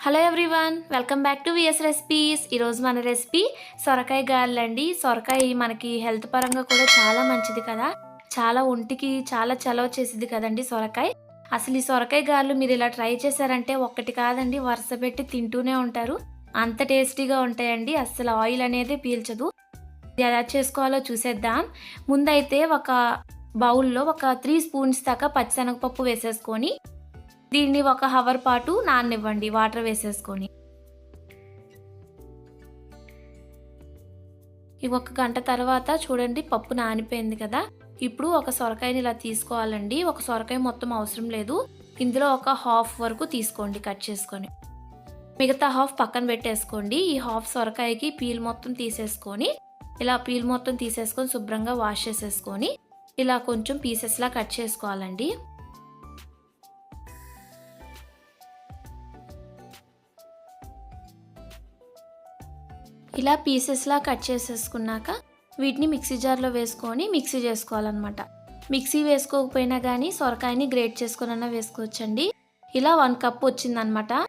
Hello everyone welcome back to VS recipes. ఈరోజు మన recipe సొరకాయ గారెలు అండి సొరకాయ మనకి హెల్త్ పరంగా కూడా చాలా మంచిది కదా. చాలా ఒంటికి చాలా చలవ చేసేది కదండి సొరకాయ. అసలు ఈ సొరకాయ గారెలు మీరు ఇలా ట్రై చేశారంటే ఒక్కటి కాదండి వరుస పెట్టి తింటూనే ఉంటారు. అంత టేస్టీగా ఉంటాయండి అసలు ఆయిల్ అనేది పీల్చదు. ఎలా చేసుకోవాలో చూసేద్దాం. ముందైతే ఒక బౌల్లో ఒక త్రీ స్పూన్స్ దాకా పచ్చిశనగపప్పు వేసేసుకొని దీన్ని ఒక హవర్ పాటు నాననివ్వండి వాటర్ వేసేసుకొని. ఇవి ఒక గంట తర్వాత చూడండి పప్పు నానిపోయింది కదా. ఇప్పుడు ఒక సొరకాయని ఇలా తీసుకోవాలండి. ఒక సొరకాయ మొత్తం అవసరం లేదు. ఇందులో ఒక హాఫ్ వరకు తీసుకోండి కట్ చేసుకొని. మిగతా హాఫ్ పక్కన పెట్టేసుకోండి. ఈ హాఫ్ సొరకాయకి పీల్ మొత్తం తీసేసుకొని ఇలా పీల్ మొత్తం తీసేసుకొని శుభ్రంగా వాష్ చేసేసుకొని ఇలా కొంచెం పీసెస్లా కట్ చేసుకోవాలండి. ఇలా పీసెస్లా కట్ చేసేసుకున్నాక వీటిని మిక్సీ జార్లో వేసుకొని మిక్సీ చేసుకోవాలన్నమాట. మిక్సీ వేసుకోకపోయినా కానీ సొరకాయని గ్రేట్ చేసుకునైనా వేసుకోవచ్చండి. ఇలా వన్ కప్ వచ్చిందనమాట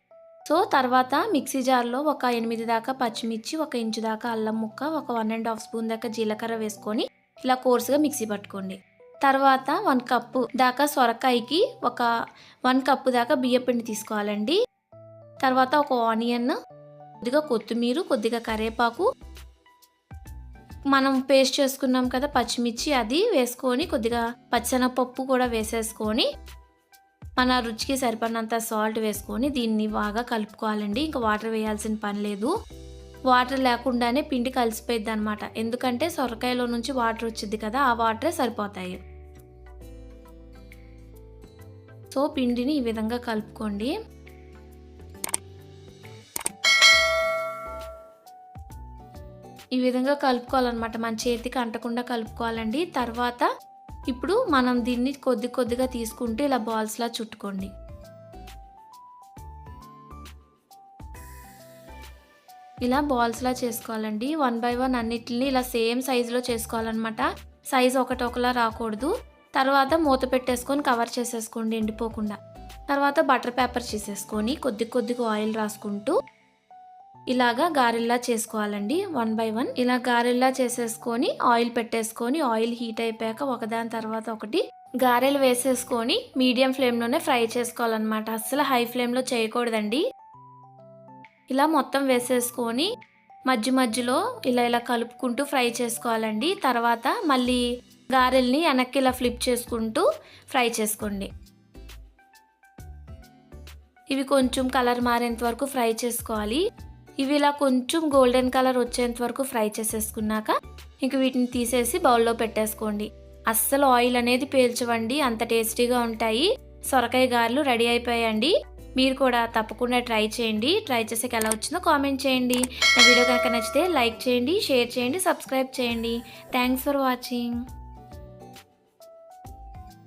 సో తర్వాత మిక్సీ జార్లో ఒక ఎనిమిది దాకా పచ్చిమిర్చి ఒక ఇంచు దాకా అల్లం ముక్క ఒక వన్ అండ్ హాఫ్ స్పూన్ దాకా జీలకర్ర వేసుకొని ఇలా కోర్సుగా మిక్సీ పట్టుకోండి. తర్వాత వన్ కప్పు దాకా సొరకాయకి ఒక వన్ కప్పు దాకా బియ్యపిండి తీసుకోవాలండి. తర్వాత ఒక ఆనియన్ కొద్దిగా కొత్తిమీర కొద్దిగా కరేపాకు. మనం పేస్ట్ చేసుకున్నాం కదా పచ్చిమిర్చి అది వేసుకొని కొద్దిగా పచ్చనపప్పు కూడా వేసేసుకొని మన రుచికి సరిపడినంత సాల్ట్ వేసుకొని దీన్ని బాగా కలుపుకోవాలండి. ఇంకా వాటర్ వేయాల్సిన పని లేదు. వాటర్ లేకుండానే పిండి కలిసిపోయింది అనమాట ఎందుకంటే సొరకాయలో నుంచి వాటర్ వచ్చింది కదా ఆ వాటరే సరిపోతాయి. సో పిండిని ఈ విధంగా కలుపుకోండి. ఈ విధంగా కలుపుకోవాలన్నమాట. మన చేతికి అంటకుండా కలుపుకోవాలండి. తర్వాత ఇప్పుడు మనం దీన్ని కొద్ది కొద్దిగా తీసుకుంటూ ఇలా బాల్స్లా చుట్టుకోండి. ఇలా బాల్స్లా చేసుకోవాలండి. వన్ బై వన్ అన్నిటిని ఇలా సేమ్ సైజులో చేసుకోవాలన్నమాట. సైజ్ ఒకటి ఒకలా రాకూడదు. తర్వాత మూత పెట్టేసుకొని కవర్ చేసేసుకోండి ఎండిపోకుండా. తర్వాత బటర్ పేపర్ చేసేసుకొని కొద్ది కొద్దిగా ఆయిల్ రాసుకుంటూ ఇలాగా గారెల్లా చేసుకోవాలండి వన్ బై వన్. ఇలా గారెల్లా చేసేసుకొని ఆయిల్ పెట్టేసుకొని ఆయిల్ హీట్ అయిపోయాక ఒకదాని తర్వాత ఒకటి గారెలు వేసేసుకొని మీడియం ఫ్లేమ్లోనే ఫ్రై చేసుకోవాలన్నమాట. అస్సలు హై ఫ్లేమ్లో చేయకూడదండి. ఇలా మొత్తం వేసేసుకొని మధ్య మధ్యలో ఇలా ఇలా కలుపుకుంటూ ఫ్రై చేసుకోవాలండి. తర్వాత మళ్ళీ గారెల్ని వెనక్కి ఇలా ఫ్లిప్ చేసుకుంటూ ఫ్రై చేసుకోండి. ఇవి కొంచెం కలర్ మారేంత వరకు ఫ్రై చేసుకోవాలి. ఇవి ఇలా కొంచెం గోల్డెన్ కలర్ వచ్చేంత వరకు ఫ్రై చేసేసుకున్నాక ఇంక వీటిని తీసేసి బౌల్లో పెట్టేసుకోండి. అస్సలు ఆయిల్ అనేది పేల్చవండి అంత టేస్టీగా ఉంటాయి. సొరకాయ గారెలు రెడీ అయిపోయాయండి. మీరు కూడా తప్పకుండా ట్రై చేయండి. ట్రై చేసాక ఎలా వచ్చిందో కామెంట్ చేయండి. నా వీడియో కనుక నచ్చితే లైక్ చేయండి షేర్ చేయండి సబ్స్క్రైబ్ చేయండి. Thanks for watching